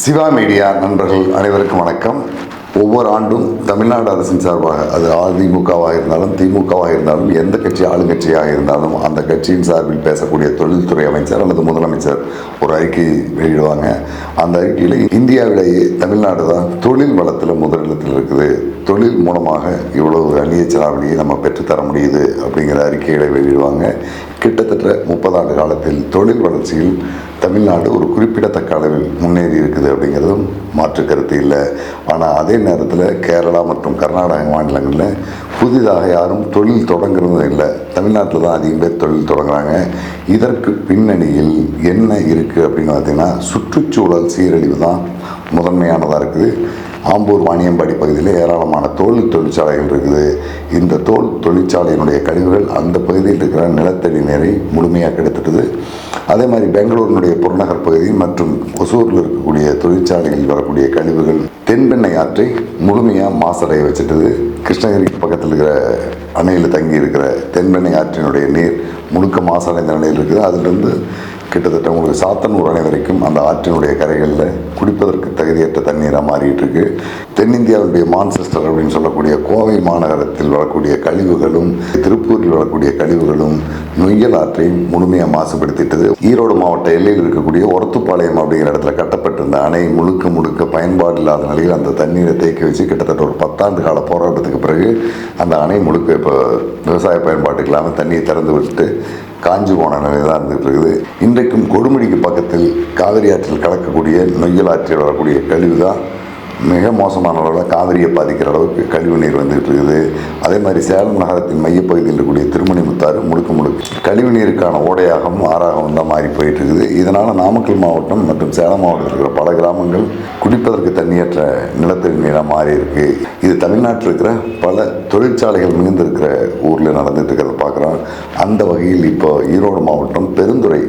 Siva media நண்பர்கள் அனைவருக்கும் வணக்கம். ஒவ்வொரு ஆண்டும் தமிழ்நாடு அரசின் சார்பாக அது அதிமுகவாக இருந்தாலும் திமுகவாக இருந்தாலும் எந்த கட்சி ஆளுங்கட்சியாக இருந்தாலும் அந்த கட்சியின் சார்பில் பேசக்கூடிய தொழில்துறை அமைச்சர் அல்லது முதலமைச்சர் ஒரு அறிக்கை வெளியிடுவாங்க. அந்த அறிக்கையில் இந்தியாவிலேயே தமிழ்நாடு தான் தொழில் வளத்தில் முதலிடத்தில் இருக்குது. தொழில் மூலமாக இவ்வளவு அந்நிய செலாவணியை நம்ம பெற்றுத்தர முடியுது அப்படிங்கிற அறிக்கைகளை வெளியிடுவாங்க. கிட்டத்தட்ட முப்பதாண்டு காலத்தில் தொழில் வளர்ச்சியில் தமிழ்நாடு ஒரு குறிப்பிடத்தக்க அளவில் முன்னேறி இருக்குது அப்படிங்கிறதும் மாற்று கருத்து இல்லை. ஆனால் அதே நேரத்தில் கேரளா மற்றும் கர்நாடக மாநிலங்களில் புதிதாக யாரும் தொழில் தொடங்குறதும் இல்லை. தமிழ்நாட்டில் தான் அதிகம் பேர் தொழில் தொடங்குறாங்க. இதற்கு பின்னணியில் என்ன இருக்குது அப்படின்னு பார்த்தீங்கன்னா சுற்றுச்சூழல் சீரழிவு தான் முதன்மையானதாக இருக்குது. ஆம்பூர் வாணியம்பாடி பகுதியில் ஏராளமான தோல் தொழிற்சாலைகள் இருக்குது. இந்த தோல் தொழிற்சாலையினுடைய கழிவுகள் அந்த பகுதியில் இருக்கிற நிலத்தடி நீரை முழுமையாக கெடுத்துட்டுது அதே மாதிரி பெங்களூரினுடைய புறநகர் பகுதி மற்றும் ஒசூரில் இருக்கக்கூடிய தொழிற்சாலைகளில் வரக்கூடிய கழிவுகள் தென்பெண்ணை ஆற்றை முழுமையாக மாசடைய வச்சுட்டுது. கிருஷ்ணகிரிக்கு பக்கத்தில் இருக்கிற அணையில் தங்கி இருக்கிற தென்பெண்ணை ஆற்றினுடைய நீர் முழுக்க மாசடைந்த நிலையில் இருக்குது. அதிலிருந்து கிட்டத்தட்ட உங்களுக்கு சாத்தனூர் அணை வரைக்கும் அந்த ஆற்றினுடைய கரைகளில் குடிப்பதற்கு தகுதியற்ற தண்ணீராக மாறிட்டு இருக்கு தென்னிந்தியாவுடைய மான்செஸ்டர் அப்படின்னு சொல்லக்கூடிய கோவை மாநகரத்தில் வரக்கூடிய கழிவுகளும் திருப்பூரில் வரக்கூடிய கழிவுகளும் நொய்யல் ஆற்றையும் முழுமையாக மாசுபடுத்திட்டது. ஈரோடு மாவட்ட எல்லையில் இருக்கக்கூடிய ஒரத்துப்பாளையம் அப்படிங்கிற இடத்துல கட்டப்பட்டிருந்த அணை முழுக்க முழுக்க பயன்பாடு இல்லாத நிலையில் அந்த தண்ணீரை தேக்கி வச்சு கிட்டத்தட்ட ஒரு பத்தாண்டு கால போராட்டத்துக்கு பிறகு அந்த அணை முழுக்க இப்போ விவசாய பயன்பாட்டுக்கு இல்லாமல் தண்ணியை திறந்து விட்டு காஞ்சி போன நிலையில் தான் இருந்துகிட்டு இருக்குது இன்றைக்கும் கொடுமுடிக்கு பக்கத்தில் காவிரி ஆற்றில் கலக்கக்கூடிய நொய்யல் ஆற்றில் வரக்கூடிய கழிவு தான் மிக மோசமான அளவில் காவிரியை பாதிக்கிற அளவுக்கு கழிவு நீர் வந்துகிட்டு இருக்குது. அதே மாதிரி சேலம் நகரத்தின் மையப்பகுதியில் இருக்கக்கூடிய திருமணி முத்தாறு முழுக்க முழுக்க கழிவு நீருக்கான ஓடையாகவும் ஆறாகவும் தான் மாறி போயிட்டு இருக்குது. இதனால் நாமக்கல் மாவட்டம் மற்றும் சேலம் மாவட்டத்தில் இருக்கிற பல கிராமங்கள் குடிப்பதற்கு தண்ணியற்ற நிலத்தடி நீராக மாறி இருக்கு. இது தமிழ்நாட்டில் இருக்கிற பல தொழிற்சாலைகள் மிகுந்திருக்கிற ஊரில் நடந்துட்டு இருக்கிறத பார்க்குறோம். அந்த வகையில் இப்போ ஈரோடு மாவட்டம் பெருந்துறை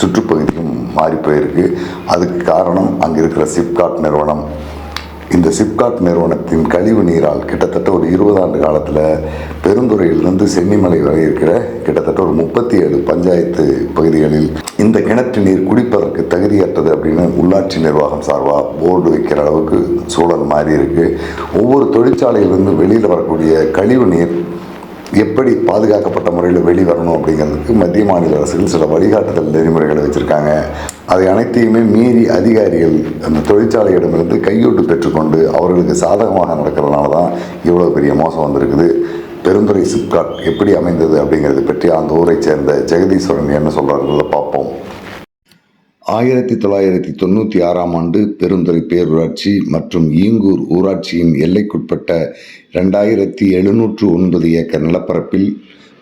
சுற்றுப்பகுதியும் மாறி போயிருக்கு. அதுக்கு காரணம் அங்கே இருக்கிற சிப்காட் நிறுவனம். இந்த சிப்காட் நிறுவனத்தின் கழிவு நீரால் கிட்டத்தட்ட ஒரு இருபது ஆண்டு காலத்தில் பெருந்துறையிலிருந்து சென்னிமலை வரை இருக்கிற கிட்டத்தட்ட ஒரு முப்பத்தி ஏழு பஞ்சாயத்து பகுதிகளில் இந்த கிணற்று நீர் குடிப்பதற்கு தகுதியற்றது அப்படின்னு உள்ளாட்சி நிர்வாகம் சார்பாக போர்டு வைக்கிற அளவுக்கு சூழல் மாறி இருக்கு. ஒவ்வொரு தொழிற்சாலையிலிருந்து வெளியில் வரக்கூடிய கழிவு நீர் எப்படி பாதுகாக்கப்பட்ட முறையில் வெளிவரணும் அப்படிங்கிறதுக்கு மத்திய மாநில அரசுகள் சில வழிகாட்டுதல் நெறிமுறைகளை வச்சுருக்காங்க. அதை அனைத்தையுமே மீறி அதிகாரிகள் அந்த தொழிற்சாலையிடமிருந்து கையூட்டு பெற்றுக்கொண்டு அவர்களுக்கு சாதகமாக நடக்கிறதுனால தான் இவ்வளோ பெரிய மோசம் வந்திருக்குது. பெருந்துறை சிப்காட் எப்படி அமைந்தது அப்படிங்கிறது பற்றி அந்த ஊரை சேர்ந்த ஜெகதீஸ்வரன் என்ன சொல்கிறார்கள்ல பார்ப்போம். ஆயிரத்தி தொள்ளாயிரத்தி தொண்ணூற்றி ஆறாம் ஆண்டு பெருந்துறை பேரூராட்சி மற்றும் ஈங்கூர் ஊராட்சியின் எல்லைக்குட்பட்ட ரெண்டாயிரத்தி எழுநூற்று ஒன்பது ஏக்கர் நிலப்பரப்பில்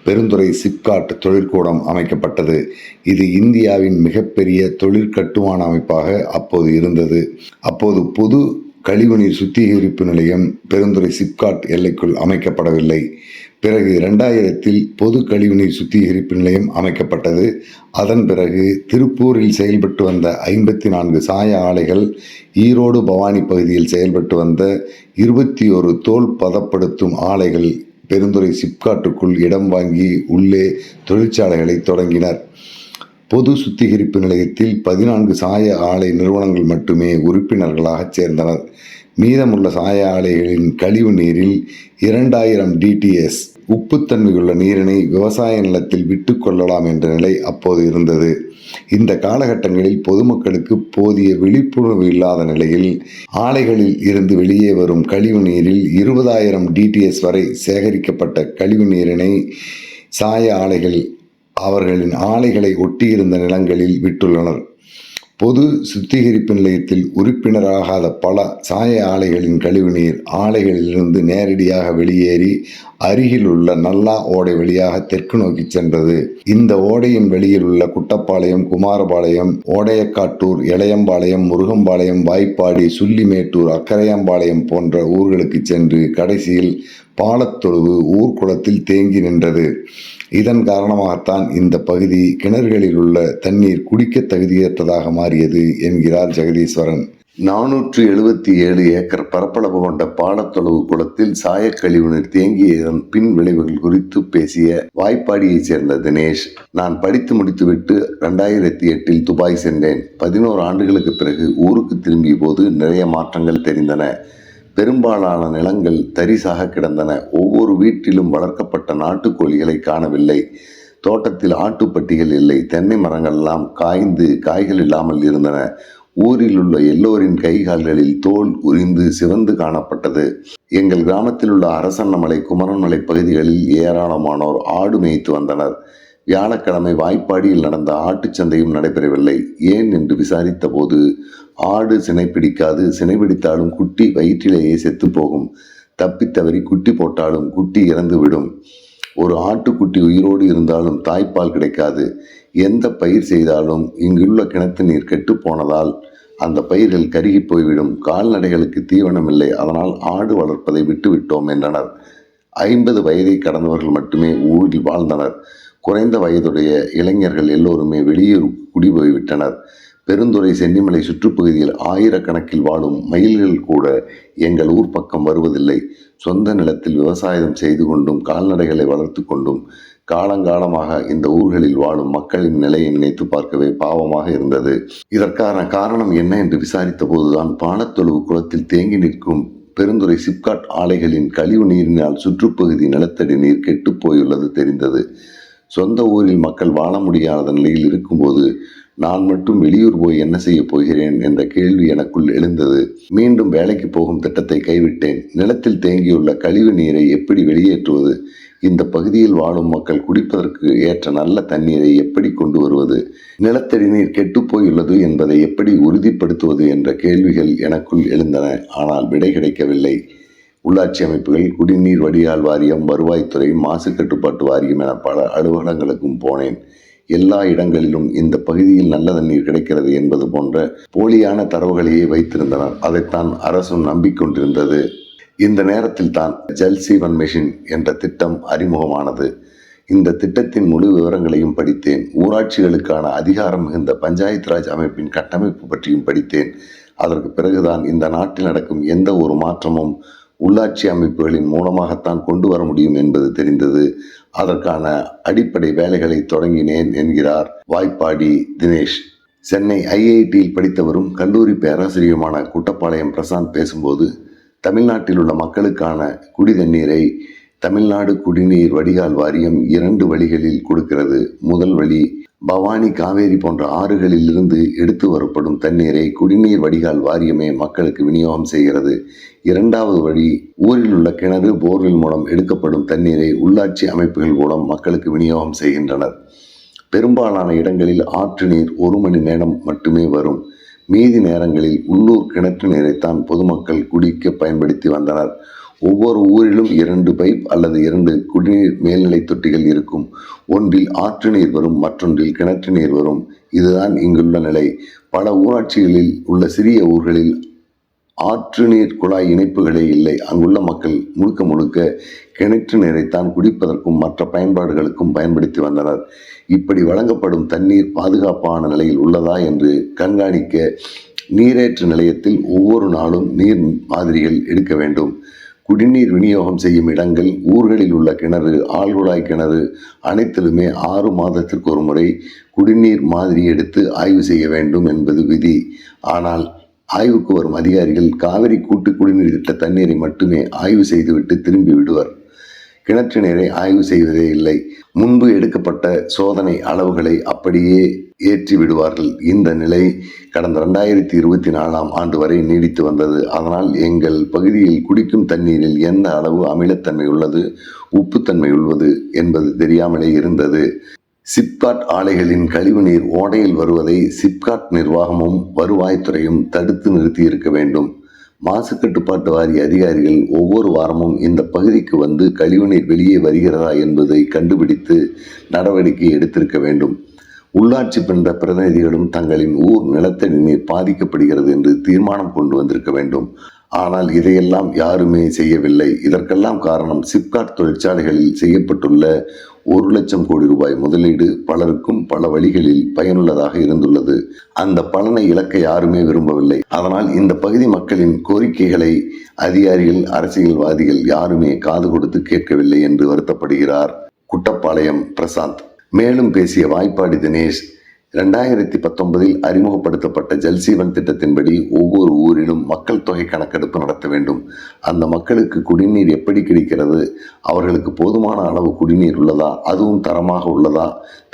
பெருந்துறை சிப்காட் தொழிற்கூடம் அமைக்கப்பட்டது. இது இந்தியாவின் மிகப்பெரிய தொழிற்கட்டுமான அமைப்பாக அப்போது இருந்தது. அப்போது பொது கழிவுநீர் சுத்திகரிப்பு நிலையம் பெருந்துறை சிப்காட் எல்லைக்குள் அமைக்கப்படவில்லை. பிறகு இரண்டாயிரத்தில் பொது கழிவுநீர் சுத்திகரிப்பு நிலையம் அமைக்கப்பட்டது. அதன் பிறகு திருப்பூரில் செயல்பட்டு வந்த ஐம்பத்தி நான்கு சாய ஆலைகள் ஈரோடு பவானி பகுதியில் செயல்பட்டு வந்த இருபத்தி ஒரு தோல் பதப்படுத்தும் ஆலைகள் பெருந்துறை சிப்காட்டுக்குள் இடம் வாங்கி உள்ளே தொழிற்சாலைகளை தொடங்கினர். பொது சுத்திகரிப்பு நிலையத்தில் பதினான்கு சாய ஆலை நிறுவனங்கள் மட்டுமே உறுப்பினர்களாக சேர்ந்தனர். மீதமுள்ள சாய ஆலைகளின் கழிவு நீரில் இரண்டாயிரம் டிடிஎஸ் உப்புத்தன்மையுள்ள நீரினை விவசாய நிலத்தில் விட்டு கொள்ளலாம் என்ற நிலை அப்போது இருந்தது. இந்த காலகட்டங்களில் பொதுமக்களுக்கு போதிய விழிப்புணர்வு இல்லாத நிலையில் ஆலைகளில் இருந்து வெளியே வரும் கழிவு நீரில் இருபதாயிரம் டிடிஎஸ் வரை சேகரிக்கப்பட்ட கழிவு நீரினை சாய ஆலைகள் அவர்களின் ஆலைகளை ஒட்டியிருந்த நிலங்களில் விட்டுள்ளனர். பொது சுத்திகரிப்பு நிலையத்தில் உறுப்பினராகாத பல சாய ஆலைகளின் கழிவுநீர் ஆலைகளிலிருந்து நேரடியாக வெளியேறி அருகில் உள்ள நல்லா ஓடை வழியாக தெற்கு நோக்கி சென்றது. இந்த ஓடையின் வெளியில் உள்ள குட்டப்பாளையம் குமாரபாளையம் ஓடையக்காட்டூர் இளையம்பாளையம் முருகம்பாளையம் வாய்ப்பாடி சுள்ளிமேட்டூர் அக்கரையம்பாளையம் போன்ற ஊர்களுக்கு சென்று கடைசியில் பாலத்தொழுவு ஊர்க்குளத்தில் தேங்கி நின்றது. இதன் காரணமாகத்தான் இந்த பகுதி கிணறுகளில் உள்ள தண்ணீர் குடிக்க தகுதியற்றதாக மாறியது என்கிறார் ஜெகதீஸ்வரன். நானூற்று எழுபத்தி ஏழு ஏக்கர் பரப்பளவு கொண்ட பாலத்தொழுவு குளத்தில் சாயக்கழிவுநீர் தேங்கியதன் பின் விளைவுகள் குறித்து பேசிய வாய்ப்பாடியைச் சேர்ந்த தினேஷ் நான் படித்து முடித்துவிட்டு ரெண்டாயிரத்தி எட்டில் துபாய் சென்றேன். பதினோரு ஆண்டுகளுக்கு பிறகு ஊருக்கு திரும்பிய போது நிறைய மாற்றங்கள் தெரிந்தன. பெரும்பாலான நிலங்கள் தரிசாக கிடந்தன. ஒவ்வொரு வீட்டிலும் வளர்க்கப்பட்ட நாட்டுக்கோழிகளை காணவில்லை. தோட்டத்தில் ஆட்டுப்பட்டிகள் இல்லை. தென்னை மரங்கள்லாம் காய்ந்து காய்கள் இல்லாமல் இருந்தன. ஊரில் உள்ள எல்லோரின் கை கால்களில் தோல் உரிந்து சிவந்து காணப்பட்டது. எங்கள் கிராமத்தில் உள்ள அரசன்னமலை குமரன்மலை பகுதிகளில் ஏராளமானோர் ஆடு மேய்த்து வந்தனர். வியாழக்கிழமை வாய்ப்பாடியில் நடந்த ஆட்டுச் சந்தையும் நடைபெறவில்லை. ஏன் என்று விசாரித்த போது ஆடு சினை பிடிக்காது சினை பிடித்தாலும் குட்டி வயிற்றிலேயே செத்து போகும். தப்பித்தவறி குட்டி போட்டாலும் குட்டி இறந்து விடும். ஒரு ஆட்டுக்குட்டி உயிரோடு இருந்தாலும் தாய்ப்பால் கிடைக்காது. எந்த பயிர் செய்தாலும் இங்குள்ள கிணத்து நீர் கெட்டு போனதால் அந்த பயிர்கள் கருகி போய்விடும். கால்நடைகளுக்கு தீவனம் இல்லை அதனால் ஆடு வளர்ப்பதை விட்டுவிட்டோம் என்றனர். ஐம்பது வயதை கடந்தவர்கள் மட்டுமே ஊரில் வாழ்ந்தனர். குறைந்த வயதுடைய இளைஞர்கள் எல்லோருமே வெளியூர் குடிபோய்விட்டனர் பெருந்துறை சென்னிமலை சுற்றுப்பகுதியில் ஆயிரக்கணக்கில் வாழும் மயில்கள் கூட எங்கள் ஊர் பக்கம் வருவதில்லை. சொந்த நிலத்தில் விவசாயம் செய்து கொண்டும் கால்நடைகளை வளர்த்து கொண்டும் காலங்காலமாக இந்த ஊர்களில் வாழும் மக்களின் நிலையை நினைத்து பார்க்கவே பாவமாக இருந்தது. இதற்கான காரணம் என்ன என்று விசாரித்த போதுதான் பானத்தொழுவு குளத்தில் தேங்கி நிற்கும் பெருந்துறை சிப்காட் ஆலைகளின் கழிவு நீரினால் சுற்றுப்பகுதி நிலத்தடி நீர் கெட்டுப் போயுள்ளது தெரிந்தது. சொந்த ஊரில் மக்கள் வாழ முடியாத நிலையில் இருக்கும்போது நான் மட்டும் வெளியூர் போய் என்ன செய்ய போகிறேன் என்ற கேள்வி எனக்குள் எழுந்தது. மீண்டும் வேலைக்கு போகும் திட்டத்தை கைவிட்டேன். நிலத்தில் தேங்கியுள்ள கழிவு நீரை எப்படி வெளியேற்றுவது? இந்த பகுதியில் வாழும் மக்கள் குடிப்பதற்கு ஏற்ற நல்ல தண்ணீரை எப்படி கொண்டு வருவது? நிலத்தடி நீர் கெட்டுப்போயுள்ளது என்பதை எப்படி உறுதிப்படுத்துவது என்ற கேள்விகள் எனக்குள் எழுந்தன. ஆனால் விடை கிடைக்கவில்லை. உள்ளாட்சி அமைப்புகள் குடிநீர் வடிகால் வாரியம் வருவாய்த்துறை மாசு கட்டுப்பாட்டு வாரியம் என பல அலுவலகங்களுக்கும் போனேன். எல்லா இடங்களிலும் இந்த பகுதியில் நல்ல தண்ணீர் கிடைக்கிறது என்பது போன்ற போலியான தரவுகளையே வைத்திருந்தனர். அதைத்தான் அரசும் நம்பிக்கொண்டிருந்தது. இந்த நேரத்தில் தான் ஜல் சீவன் மிஷின் என்ற திட்டம் அறிமுகமானது. இந்த திட்டத்தின் முழு விவரங்களையும் படித்தேன். ஊராட்சிகளுக்கான அதிகாரம் மிகுந்த பஞ்சாயத்து ராஜ் அமைப்பின் கட்டமைப்பு பற்றியும் படித்தேன். அதற்கு பிறகுதான் இந்த நாட்டில் நடக்கும் எந்த ஒரு மாற்றமும் உள்ளாட்சி அமைப்புகளின் மூலமாகத்தான் கொண்டு வர முடியும் என்பது தெரிந்தது. அதற்கான அடிப்படை வேலைகளை தொடங்கினேன் என்கிறார் வாய்ப்பாடி தினேஷ். சென்னை ஐஐடியில் படித்தவரும் கல்லூரி பேராசிரியருமான குட்டப்பாளையம் பிரசாந்த் பேசும்போது தமிழ்நாட்டில் உள்ள மக்களுக்கான குடி தண்ணீரை தமிழ்நாடு குடிநீர் வடிகால் வாரியம் இரண்டு வழிகளில் கொடுக்கிறது. முதல் வழி பவானி காவேரி போன்ற ஆறுகளில் இருந்து எடுத்து வரப்படும் தண்ணீரை குடிநீர் வடிகால் வாரியமே மக்களுக்கு விநியோகம் செய்கிறது. இரண்டாவது வழி ஊரில் உள்ள கிணறு போர்வெல் மூலம் எடுக்கப்படும் தண்ணீரை உள்ளாட்சி அமைப்புகள் மூலம் மக்களுக்கு விநியோகம் செய்கின்றனர். பெரும்பாலான இடங்களில் ஆற்று நீர் ஒரு மணி நேரம் மட்டுமே வரும். மீதி நேரங்களில் உள்ளூர் கிணற்று நீரைத்தான் பொதுமக்கள் குடிக்க பயன்படுத்தி வந்தனர். ஒவ்வொரு ஊரிலும் இரண்டு பைப் அல்லது இரண்டு குடிநீர் மேல்நிலை தொட்டிகள் இருக்கும். ஒன்றில் ஆற்று நீர் வரும் மற்றொன்றில் கிணற்று நீர் வரும். இதுதான் இங்குள்ள நிலை. பல ஊராட்சிகளில் உள்ள சிறிய ஊர்களில் ஆற்று நீர் குழாய் இணைப்புகளே இல்லை. அங்குள்ள மக்கள் முழுக்க முழுக்க கிணற்று நீரைத்தான் குடிப்பதற்கும் மற்ற பயன்பாடுகளுக்கும் பயன்படுத்தி வந்தனர். இப்படி வழங்கப்படும் தண்ணீர் பாதுகாப்பான நிலையில் உள்ளதா என்று கண்காணிக்க நீரேற்று நிலையத்தில் ஒவ்வொரு நாளும் நீர் மாதிரிகள் எடுக்க வேண்டும். குடிநீர் விநியோகம் செய்யும் இடங்கள் ஊர்களில் உள்ள கிணறு ஆழ்குழாய் கிணறு அனைத்திலுமே ஆறு மாதத்திற்கு ஒரு முறை குடிநீர் மாதிரி எடுத்து ஆய்வு செய்ய வேண்டும் என்பது விதி. ஆனால் ஆய்வுக்கு வரும் அதிகாரிகள் காவிரி கூட்டு குடிநீர் திட்ட தண்ணீரை மட்டுமே ஆய்வு செய்துவிட்டு திரும்பி விடுவர். கிணற்று நீரை ஆய்வு செய்வதே இல்லை. முன்பு எடுக்கப்பட்ட சோதனை அளவுகளை அப்படியே ஏற்றி விடுவார்கள். இந்த நிலை கடந்த ரெண்டாயிரத்தி இருபத்தி நாலாம் ஆண்டு வரை நீடித்து வந்தது. அதனால் எங்கள் பகுதியில் குடிக்கும் தண்ணீரில் எந்த அளவு அமிலத்தன்மை உள்ளது உப்புத்தன்மை உள்ளது என்பது தெரியாமலே இருந்தது. சிப்காட் ஆலைகளின் கழிவுநீர் ஓடையில் வருவதை சிப்காட் நிர்வாகமும் வருவாய்த்துறையும் தடுத்து நிறுத்தி இருக்க வேண்டும். மாசு கட்டுப்பாட்டு வாரிய அதிகாரிகள் ஒவ்வொரு வாரமும் இந்த பகுதிக்கு வந்து கழிவுநீர் வெளியே வருகிறதா என்பதை கண்டுபிடித்து நடவடிக்கை எடுத்திருக்க வேண்டும். உள்ளாட்சி பெற்ற பிரதிநிதிகளும் தங்களின் ஊர் நிலத்தடி நீர் பாதிக்கப்படுகிறது என்று தீர்மானம் கொண்டு வந்திருக்க வேண்டும். ஆனால் இதையெல்லாம் யாருமே செய்யவில்லை. இதற்கெல்லாம் காரணம் சிப்காட் தொழிற்சாலைகளில் செய்யப்பட்டுள்ள ஒரு லட்சம் கோடி ரூபாய் முதலீடு பலருக்கும் பல வழிகளில் பயனுள்ளதாக இருந்துள்ளது. அந்த பலனை இழக்க யாருமே விரும்பவில்லை. அதனால் இந்த பகுதி மக்களின் கோரிக்கைகளை அதிகாரிகள் அரசியல்வாதிகள் யாருமே காது கொடுத்து கேட்கவில்லை என்று வருத்தப்படுகிறார் குட்டப்பாளையம் பிரசாந்த். மேலும் பேசிய வாய்ப்பாடி தினேஷ் ரெண்டாயிரத்தி பத்தொன்பதில் அறிமுகப்படுத்தப்பட்ட ஜல்சீவன் திட்டத்தின்படி ஒவ்வொரு ஊர் ஊரிலும் மக்கள் தொகை கணக்கெடுப்பு நடத்த வேண்டும். அந்த மக்களுக்கு குடிநீர் எப்படி கிடைக்கிறது? அவர்களுக்கு போதுமான அளவு குடிநீர் உள்ளதா? அதுவும் தரமாக உள்ளதா?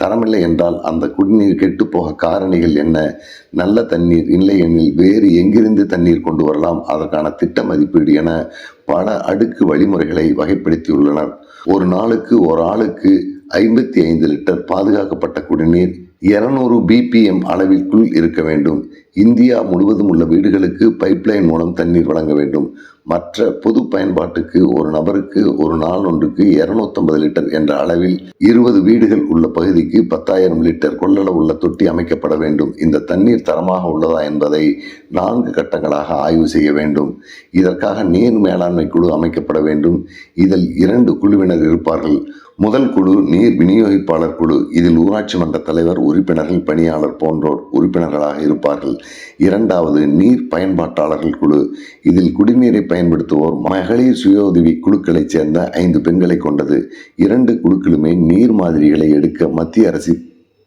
தரமில்லை என்றால் அந்த குடிநீர் கெட்டுப்போக காரணிகள் என்ன? நல்ல தண்ணீர் இல்லை எனில் வேறு எங்கிருந்து தண்ணீர் கொண்டு வரலாம்? அதற்கான திட்ட மதிப்பீடு என பல அடுக்கு வழிமுறைகளை வகைப்படுத்தியுள்ளனர். ஒரு நாளுக்கு ஒரு ஆளுக்கு ஐம்பத்தி ஐந்து லிட்டர் பாதுகாக்கப்பட்ட குடிநீர் இருநூறு பிபிஎம் அளவிற்குள் இருக்க வேண்டும். இந்தியா முழுவதும் உள்ள வீடுகளுக்கு பைப்லைன் மூலம் தண்ணீர் வழங்க வேண்டும். மற்ற பொது பயன்பாட்டுக்கு ஒரு நபருக்கு ஒரு நாள் ஒன்றுக்கு இருநூத்தம்பது லிட்டர் என்ற அளவில் இருபது வீடுகள் உள்ள பகுதிக்கு பத்தாயிரம் லிட்டர் கொள்ளளவு உள்ள தொட்டி அமைக்கப்பட வேண்டும். இந்த தண்ணீர் தரமாக உள்ளதா என்பதை நான்கு கட்டங்களாக ஆய்வு செய்ய வேண்டும். இதற்காக நீர் மேலாண்மை குழு அமைக்கப்பட வேண்டும். இதில் இரண்டு குழுவினர் இருப்பார்கள். முதல் குழு நீர் விநியோகிப்பாளர் குழு. இதில் ஊராட்சி மன்ற தலைவர் உறுப்பினர்கள் பணியாளர் போன்றோர் உறுப்பினர்களாக இருப்பார்கள். இரண்டாவது நீர் பயன்பாட்டாளர்கள் குழு. இதில் குடிநீரை பயன்படுத்துவோர் மகளிர் சுய உதவி குழுக்களைச் சேர்ந்த ஐந்து பெண்களை கொண்டது. இரண்டு குழுக்களுமே நீர் மாதிரிகளை எடுக்க மத்திய அரசு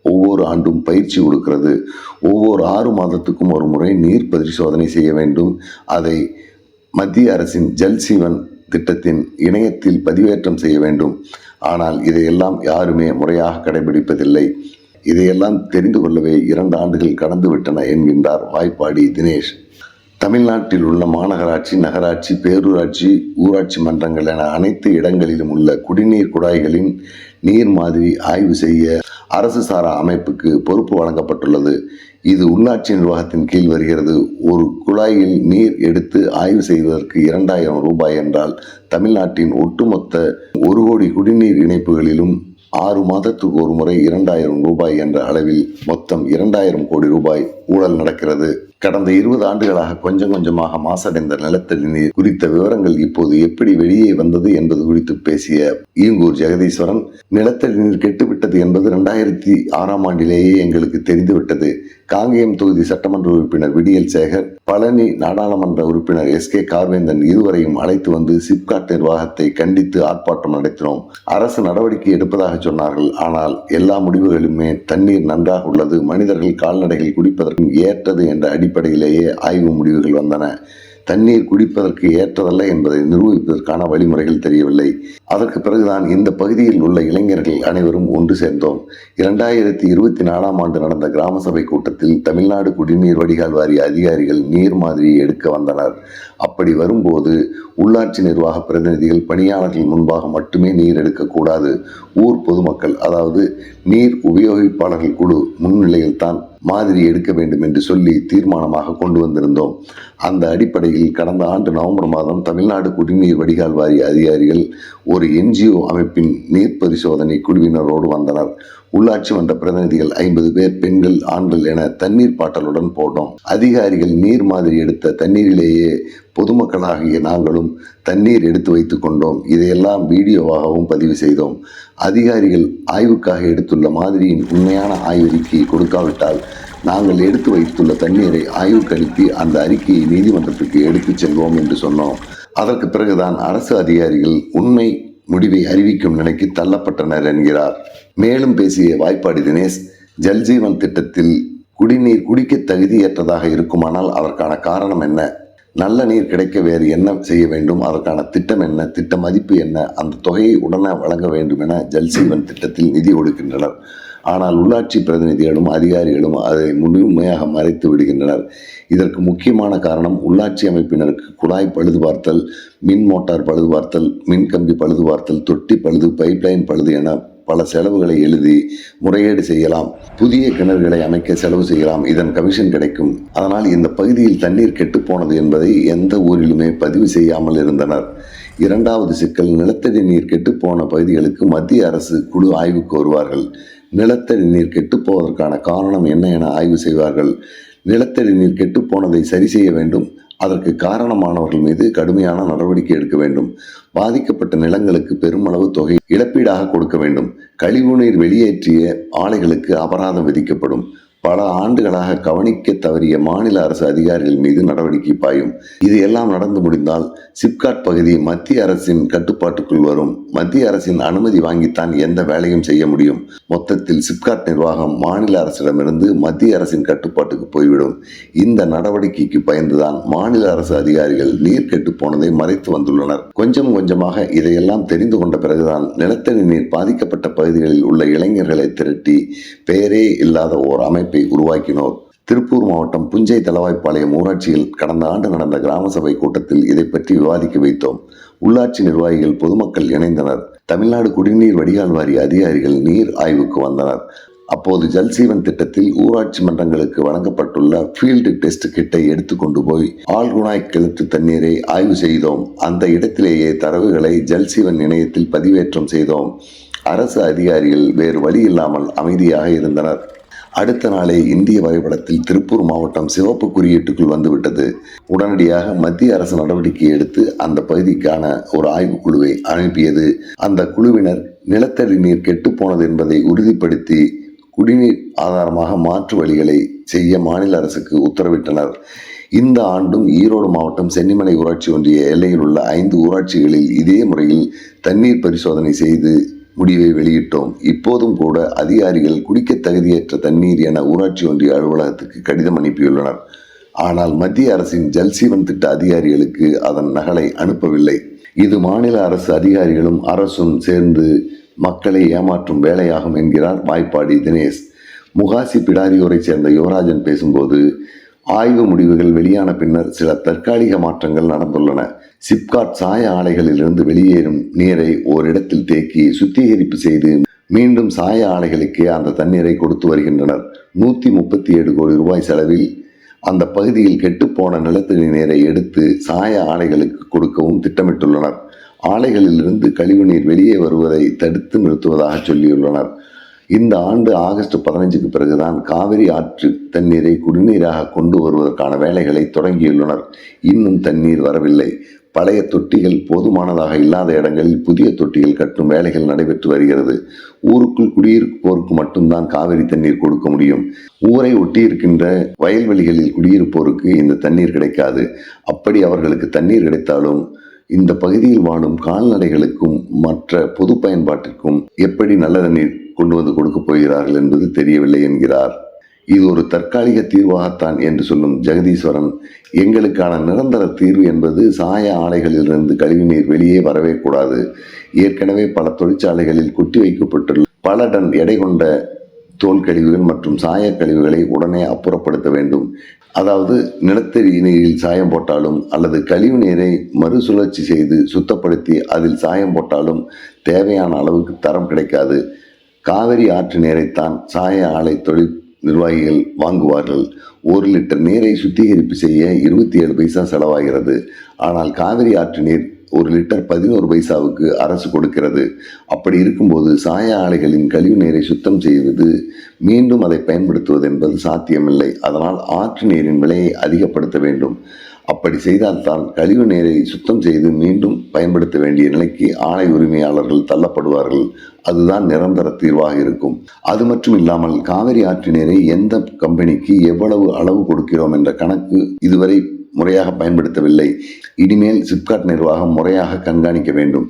ஒவ்வொரு ஆண்டும் பயிற்சி கொடுக்கிறது. ஒவ்வொரு ஆறு மாதத்துக்கும் ஒரு முறை நீர் பரிசோதனை செய்ய வேண்டும். அதை மத்திய அரசின் ஜல் சீவன் திட்டத்தின் இணையத்தில் பதிவேற்றம் செய்ய வேண்டும். ஆனால் இதையெல்லாம் யாருமே முறையாக கடைபிடிப்பதில்லை. இதையெல்லாம் தெரிந்து கொள்ளவே இரண்டு ஆண்டுகள் கடந்துவிட்டன என்கின்றார் வாய்ப்பாடி தினேஷ். தமிழ்நாட்டில் உள்ள மாநகராட்சி நகராட்சி பேரூராட்சி ஊராட்சி மன்றங்கள் என அனைத்து இடங்களிலும் உள்ள குடிநீர் குழாய்களின் நீர் மாதிரி ஆய்வு செய்ய அரசு சாரா அமைப்புக்கு பொறுப்பு வழங்கப்பட்டுள்ளது. இது உள்ளாட்சி நிர்வாகத்தின் கீழ் வருகிறது. ஒரு குழாயில் நீர் எடுத்து ஆய்வு செய்வதற்கு இரண்டாயிரம் ரூபாய் என்றால் தமிழ்நாட்டின் ஒட்டுமொத்த ஒரு கோடி குடிநீர் இணைப்புகளிலும் ஆறு மாதத்துக்கு ஒரு முறை இரண்டாயிரம் ரூபாய் என்ற அளவில் மொத்தம் இரண்டாயிரம் கோடி ரூபாய் ஊழல் நடக்கிறது. கடந்த இருபது ஆண்டுகளாக கொஞ்சம் கொஞ்சமாக மாசடைந்த நிலத்தடி நீர் குறித்த விவரங்கள் இப்போது எப்படி வெளியே வந்தது என்பது குறித்து பேசிய ஈங்கூர் ஜெகதீஸ்வரன் நிலத்தடி நீர் கெட்டுவிட்டது என்பது இரண்டாயிரத்தி ஆறாம் ஆண்டிலேயே எங்களுக்கு தெரிந்துவிட்டது. காங்கேயம் தொகுதி சட்டமன்ற உறுப்பினர் விடியல் சேகர் பழனி நாடாளுமன்ற உறுப்பினர் எஸ் கே கார்வேந்தன் இருவரையும் அழைத்து வந்து சிப்காட் நிர்வாகத்தை கண்டித்து ஆர்ப்பாட்டம் நடத்தினோம். அரசு நடவடிக்கை எடுப்பதாக சொன்னார்கள். ஆனால் எல்லா முடிவுகளுமே தண்ணீர் நன்றாக உள்ளது. மனிதர்கள் கால்நடைகள் குடிப்பதற்கு ஏற்றது என்ற அடிப்படையிலேயே ஆய்வு முடிவுகள் வந்தன. தண்ணீர் குடிப்பதற்கு ஏற்றதல்ல என்பதை நிரூபிப்பதற்கான வழிமுறைகள் தெரியவில்லை. அதற்கு பிறகுதான் இந்த பகுதியில் உள்ள இளைஞர்கள் அனைவரும் ஒன்று சேர்ந்தோம். இரண்டாயிரத்தி இருபத்தி நாலாம் ஆண்டு நடந்த கிராம சபை கூட்டத்தில் தமிழ்நாடு குடிநீர் வடிகால் வாரிய அதிகாரிகள் நீர் மாதிரியை எடுக்க வந்தனர். அப்படி வரும்போது உள்ளாட்சி நிர்வாக பிரதிநிதிகள் பணியாளர்கள் முன்பாக மட்டுமே நீர் எடுக்கக்கூடாது. ஊர் பொதுமக்கள் அதாவது நீர் உபயோகிப்பாளர்கள் குழு முன்னிலையில் தான் மாதிரி எடுக்க வேண்டும் என்று சொல்லி தீர்மானமாக கொண்டு வந்திருந்தோம். அந்த அடிப்படையில் கடந்த ஆண்டு நவம்பர் மாதம் தமிழ்நாடு குடிநீர் வடிகால் வாரிய அதிகாரிகள் ஒரு என்ஜிஓ அமைப்பின் நீர் பரிசோதனை குழுவினரோடு வந்தனர். உள்ளாட்சி மன்ற பிரதிநிதிகள் ஐம்பது பேர் பெண்கள் ஆண்கள் என தண்ணீர் பாட்டலுடன் போட்டோம் அதிகாரிகள் நீர் மாதிரி எடுத்த தண்ணீரிலேயே பொதுமக்களாகிய நாங்களும் தண்ணீர் எடுத்து வைத்துக் கொண்டோம். இதையெல்லாம் வீடியோவாகவும் பதிவு செய்தோம். அதிகாரிகள் ஆய்வுக்காக எடுத்துள்ள மாதிரியின் உண்மையான ஆய்வறிக்கையை கொடுக்காவிட்டால் நாங்கள் எடுத்து வைத்துள்ள தண்ணீரை ஆய்வுக்கு அனுப்பி அந்த அறிக்கையை நீதிமன்றத்துக்கு எடுத்துச் செல்வோம் என்று சொன்னோம். அதற்கு பிறகுதான் அரசு அதிகாரிகள் உண்மை முடிவை அறிவிக்கும் நிலைக்கு தள்ளப்பட்டனர் என்கிறார். மேலும் பேசிய வாய்ப்பாடி தினேஷ் ஜல்ஜீவன் திட்டத்தில் குடிநீர் குடிக்க தகுதியற்றதாக இருக்குமானால் அதற்கான காரணம் என்ன? நல்ல நீர் கிடைக்க வேறு என்ன செய்ய வேண்டும்? அதற்கான திட்டம் என்ன? திட்ட மதிப்பு என்ன? அந்த தொகையை உடனே வழங்க வேண்டும் என ஜல்சீவன் திட்டத்தில் நிதி ஒடுக்கின்றனர் ஆனால் உள்ளாட்சி பிரதிநிதிகளும் அதிகாரிகளும் அதை முழுமையாக மறைத்து விடுகின்றனர். இதற்கு முக்கியமான காரணம் உள்ளாட்சி அமைப்பினருக்கு குழாய் பழுது பார்த்தல் மின் மோட்டார் பழுது பார்த்தல் மின் கம்பி பழுது பார்த்தல் தொட்டி பழுது பைப்லைன் பழுது என பல செலவுகளை எழுதி முறையீடு செய்யலாம். புதிய கிணறுகளை அமைக்க செலவு செய்யலாம். இதன் கமிஷன் கிடைக்கும். அதனால் இந்த பகுதியில் தண்ணீர் கெட்டுப்போனது என்பதை எந்த ஊரிலுமே பதிவு செய்யாமல் இருந்தனர். இரண்டாவது சிக்கல் நிலத்தடி நீர் கெட்டுப்போன பகுதிகளுக்கு மத்திய அரசு குழு ஆய்வுக்கு வருவார்கள் நிலத்தடி நீர் கெட்டுப்போவதற்கான காரணம் என்ன என ஆய்வு செய்வார்கள். நிலத்தடி நீர் கெட்டுப்போனதை சரி செய்ய வேண்டும். அதற்கு காரணமானவர்கள் மீது கடுமையான நடவடிக்கை எடுக்க வேண்டும். பாதிக்கப்பட்ட நிலங்களுக்கு பெருமளவு தொகை இழப்பீடாக கொடுக்க வேண்டும். கழிவுநீர் வெளியேற்றிய ஆலைகளுக்கு அபராதம் விதிக்கப்படும். பல ஆண்டுகளாக கவனிக்க தவறிய மாநில அரசு அதிகாரிகள் மீது நடவடிக்கை பாயும். இது எல்லாம் நடந்து முடிந்தால் சிப்காட் பகுதி மத்திய அரசின் கட்டுப்பாட்டுக்குள் வரும். மத்திய அரசின் அனுமதி வாங்கித்தான் எந்த வேலையும் செய்ய முடியும். மொத்தத்தில் சிப்காட் நிர்வாகம் மாநில அரசிடமிருந்து மத்திய அரசின் கட்டுப்பாட்டுக்கு போய்விடும். இந்த நடவடிக்கைக்கு பயந்துதான் மாநில அரசு அதிகாரிகள் நீர் கெட்டு போனதை மறைத்து வந்துள்ளனர். கொஞ்சம் கொஞ்சமாக இதையெல்லாம் தெரிந்து கொண்ட பிறகுதான் நிலத்தடி நீர் பாதிக்கப்பட்ட பகுதிகளில் உள்ள இளைஞர்களை திரட்டி பெயரே இல்லாத ஓர் அமைப்பு வாய்ப்பை உருவாக்கினோர். திருப்பூர் மாவட்டம் புஞ்சை தளவாய்ப்பாளையம் ஊராட்சியில் கடந்த ஆண்டு நடந்த கிராம சபை கூட்டத்தில் இதை பற்றி விவாதிக்க வைத்தோம். உள்ளாட்சி நிர்வாகிகள் பொதுமக்கள் இணைந்தனர். தமிழ்நாடு குடிநீர் வடிகால் வாரிய அதிகாரிகள் நீர் ஆய்வுக்கு வந்தனர். அப்போது ஜல்சீவன் திட்டத்தில் ஊராட்சி மன்றங்களுக்கு வழங்கப்பட்டுள்ள ஃபீல்டு டெஸ்ட் கிட்டை எடுத்துக்கொண்டு போய் ஆழ்குழாய் கிணற்று தண்ணீரை ஆய்வு செய்தோம். அந்த இடத்திலேயே தரவுகளை ஜல்சீவன் இணையத்தில் பதிவேற்றம் செய்தோம். அரசு அதிகாரிகள் வேறு வழி இல்லாமல் அமைதியாக இருந்தனர். அடுத்த நாளே இந்திய வரைபடத்தில் திருப்பூர் மாவட்டம் சிவப்பு குறியீட்டுக்குள் வந்துவிட்டது. உடனடியாக மத்திய அரசு நடவடிக்கை எடுத்து அந்த பகுதிக்கான ஒரு ஆய்வுக்குழுவை அனுப்பியது. அந்த குழுவினர் நிலத்தடி நீர் கெட்டுப்போனது என்பதை உறுதிப்படுத்தி குடிநீர் ஆதாரமாக மாற்று வழிகளை செய்ய மாநில அரசுக்கு உத்தரவிட்டனர். இந்த ஆண்டும் ஈரோடு மாவட்டம் சென்னிமலை ஊராட்சி ஒன்றிய எல்லையில் உள்ள ஐந்து ஊராட்சிகளில் இதே முறையில் தண்ணீர் பரிசோதனை செய்து முடிவை வெளியிட்டோம். இப்போதும் கூட அதிகாரிகள் குடிக்க தகுதியற்ற தண்ணீர் என ஊராட்சி ஒன்றிய அலுவலகத்துக்கு கடிதம் அனுப்பியுள்ளனர். ஆனால் மத்திய அரசின் ஜல்சீவன் திட்ட அதிகாரிகளுக்கு அதன் நகலை அனுப்பவில்லை. இது மாநில அரசு அதிகாரிகளும் அரசும் சேர்ந்து மக்களை ஏமாற்றும் வேலையாகும் என்கிறார் வாய்ப்பாடி தினேஷ். முகாசி பிடாரியூரை சேர்ந்த யுவராஜன் பேசும்போது ஆய்வு முடிவுகள் வெளியான பின்னர் சில தற்காலிக மாற்றங்கள் நடந்துள்ளன. சிப்காட் சாய ஆலைகளிலிருந்து வெளியேறும் நீரை ஓரிடத்தில் தேக்கி சுத்திகரிப்பு செய்து மீண்டும் சாய ஆலைகளுக்கே அந்த தண்ணீரை கொடுத்து வருகின்றனர். நூற்றி முப்பத்தி ஏழு கோடி ரூபாய் செலவில் அந்த பகுதியில் கெட்டுப்போன நிலத்தடி நீரை எடுத்து சாய ஆலைகளுக்கு கொடுக்கவும் திட்டமிட்டுள்ளனர். ஆலைகளிலிருந்து கழிவுநீர் வெளியே வருவதை தடுத்து நிறுத்துவதாக சொல்லியுள்ளனர். இந்த ஆண்டு ஆகஸ்ட் பதினைஞ்சுக்கு பிறகுதான் காவிரி ஆற்று தண்ணீரை குடிநீராக கொண்டு வருவதற்கான வேலைகளை தொடங்கியுள்ளனர். இன்னும் தண்ணீர் வரவில்லை. பழைய தொட்டிகள் போதுமானதாக இல்லாத இடங்களில் புதிய தொட்டிகள் கட்டும் வேலைகள் நடைபெற்று வருகிறது. ஊருக்குள் குடியிருப்போருக்கு மட்டும்தான் காவிரி தண்ணீர் கொடுக்க முடியும். ஊரை ஒட்டியிருக்கின்ற வயல்வெளிகளில் குடியிருப்போருக்கு இந்த தண்ணீர் கிடைக்காது. அப்படி அவர்களுக்கு தண்ணீர் கிடைத்தாலும் இந்த பகுதியில் வாழும் கால்நடைகளுக்கும் மற்ற பொது பயன்பாட்டிற்கும் எப்படி நல்ல தண்ணீர் கொண்டு வந்து கொடுக்கப் போகிறார்கள் என்பது தெரியவில்லை என்கிறார். இது ஒரு தற்காலிக தீர்வாகத்தான் என்று சொல்லும் ஜெகதீஸ்வரன். எங்களுக்கான நிரந்தர தீர்வு என்பது சாய ஆலைகளிலிருந்து கழிவுநீர் வெளியே வரவே கூடாது. ஏற்கனவே பல தொழிற்சாலைகளில் கொட்டி வைக்கப்பட்டுள்ள பல டன் எடை கொண்ட தோல் கழிவுகள் மற்றும் சாய கழிவுகளை உடனே அப்புறப்படுத்த வேண்டும். அதாவது நிலத்தடி நீரில் சாயம் போட்டாலும் அல்லது கழிவு நீரை மறுசுழற்சி செய்து சுத்தப்படுத்தி அதில் சாயம் போட்டாலும் தேவையான அளவுக்கு தரம் கிடைக்காது. காவிரி ஆற்று நீரைத்தான் சாய ஆலை தொழில் நிர்வாகிகள் வாங்குவார்கள். ஒரு லிட்டர் நீரை சுத்திகரிப்பு செய்ய இருபத்தி ஏழு பைசா செலவாகிறது. ஆனால் காவிரி ஆற்று நீர் ஒரு லிட்டர் பதினோரு பைசாவுக்கு அரசு கொடுக்கிறது. அப்படி இருக்கும்போது சாய ஆலைகளின் கழிவு நீரை சுத்தம் செய்வது மீண்டும் அதை பயன்படுத்துவது என்பது சாத்தியமில்லை. அதனால் ஆற்று நீரின் விலையை அதிகப்படுத்த வேண்டும். அப்படி செய்தால்தான் கழிவு நீரை சுத்தம் செய்து மீண்டும் பயன்படுத்த வேண்டிய நிலைக்கு ஆலை உரிமையாளர்கள் தள்ளப்படுவார்கள். அதுதான் நிரந்தர தீர்வாக இருக்கும். அது மட்டும் இல்லாமல் காவிரி ஆற்று நீரை எந்த கம்பெனிக்கு எவ்வளவு அளவு கொடுக்கிறோம் என்ற கணக்கு இதுவரை முறையாக பயன்படுத்தவில்லை. இனிமேல் சிப்காட் நிர்வாகம் முறையாக கண்காணிக்க வேண்டும்.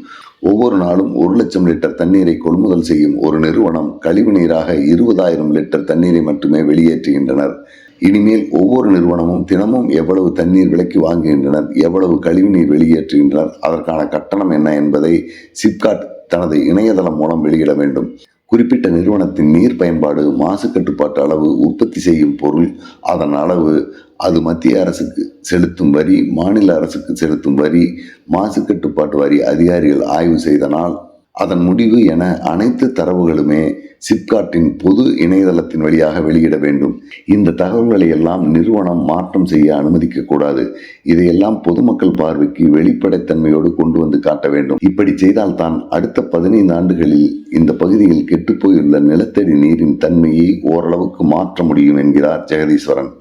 ஒவ்வொரு நாளும் ஒரு லட்சம் லிட்டர் தண்ணீரை கொள்முதல் செய்யும் ஒரு நிறுவனம் கழிவு நீராக இருபதாயிரம் லிட்டர் தண்ணீரை மட்டுமே வெளியேற்றுகின்றனர். இனிமேல் ஒவ்வொரு நிறுவனமும் தினமும் எவ்வளவு தண்ணீர் விலைக்கு வாங்குகின்றனர் எவ்வளவு கழிவுநீர் வெளியேற்றுகின்றனர் அதற்கான கட்டணம் என்ன என்பதை சிப்காட் தனது இணையதளம் மூலம் வெளியிட வேண்டும். குறிப்பிட்ட நிறுவனத்தின் நீர் பயன்பாடு மாசு கட்டுப்பாட்டு அளவு உற்பத்தி செய்யும் பொருள் அதன் அளவு அது மத்திய அரசுக்கு செலுத்தும் வரி மாநில அரசுக்கு செலுத்தும் வரி மாசு கட்டுப்பாட்டு வரி அதிகாரிகள் ஆய்வு செய்தனால் அதன் முடிவு என அனைத்து தரவுகளுமே சிப்காட்டின் பொது இணையதளத்தின் வழியாக வெளியிட வேண்டும். இந்த தகவல்களை எல்லாம் நிறுவனம் மாற்றம் செய்ய அனுமதிக்க கூடாது. இதையெல்லாம் பொதுமக்கள் பார்வைக்கு வெளிப்படைத்தன்மையோடு கொண்டு வந்து காட்ட வேண்டும். இப்படி செய்தால்தான் அடுத்த பதினைந்து ஆண்டுகளில் இந்த பகுதியில் கெட்டுப்போயுள்ள நிலத்தடி நீரின் தன்மையை ஓரளவுக்கு மாற்ற முடியும் என்கிறார் ஜெகதீஸ்வரன்.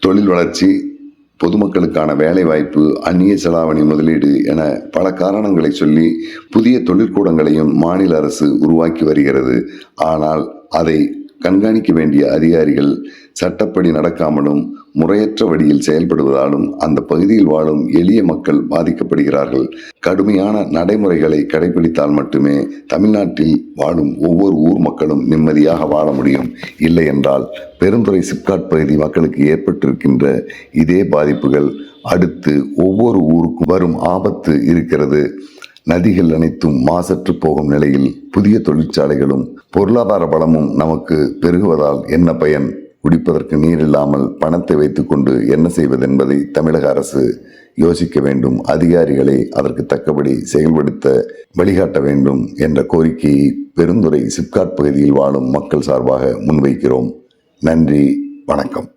தொழில் வளர்ச்சி பொதுமக்களுக்கான வேலைவாய்ப்பு அந்நிய செலாவணி முதலீடு என பல காரணங்களை சொல்லி புதிய தொழிற்கூடங்களையும் மாநில அரசு உருவாக்கி வருகிறது. ஆனால் அதை கண்காணிக்க வேண்டிய அதிகாரிகள் சட்டப்படி நடக்காமலும் முறையற்ற வழியில் செயல்படுவதாலும் அந்த பகுதியில் வாழும் எளிய மக்கள் பாதிக்கப்படுகிறார்கள். கடுமையான நடைமுறைகளை கடைபிடித்தால் மட்டுமே தமிழ்நாட்டில் வாழும் ஒவ்வொரு ஊர் மக்களும் நிம்மதியாக வாழ முடியும். இல்லை என்றால் பெருந்துறை சிப்காட் பகுதி மக்களுக்கு ஏற்பட்டிருக்கின்ற இதே பாதிப்புகள் அடுத்து ஒவ்வொரு ஊருக்கும் வரும் ஆபத்து இருக்கிறது. நதிகள் அனைத்தும் மாசற்று போகும் நிலையில் புதிய தொழிற்சாலைகளும் பொருளாதார பலமும் நமக்கு பெருகுவதால் என்ன பயன்? குடிப்பதற்கு நீர் இல்லாமல் பணத்தை வைத்துக்கொண்டு என்ன செய்வதென்பதை தமிழக அரசு யோசிக்க வேண்டும். அதிகாரிகளை அதற்கு தக்கபடி செயல்படுத்த வழிகாட்ட வேண்டும் என்ற கோரிக்கையை பெருந்துறை சிப்காட் பகுதியில் வாழும் மக்கள் சார்பாக முன்வைக்கிறோம். நன்றி வணக்கம்.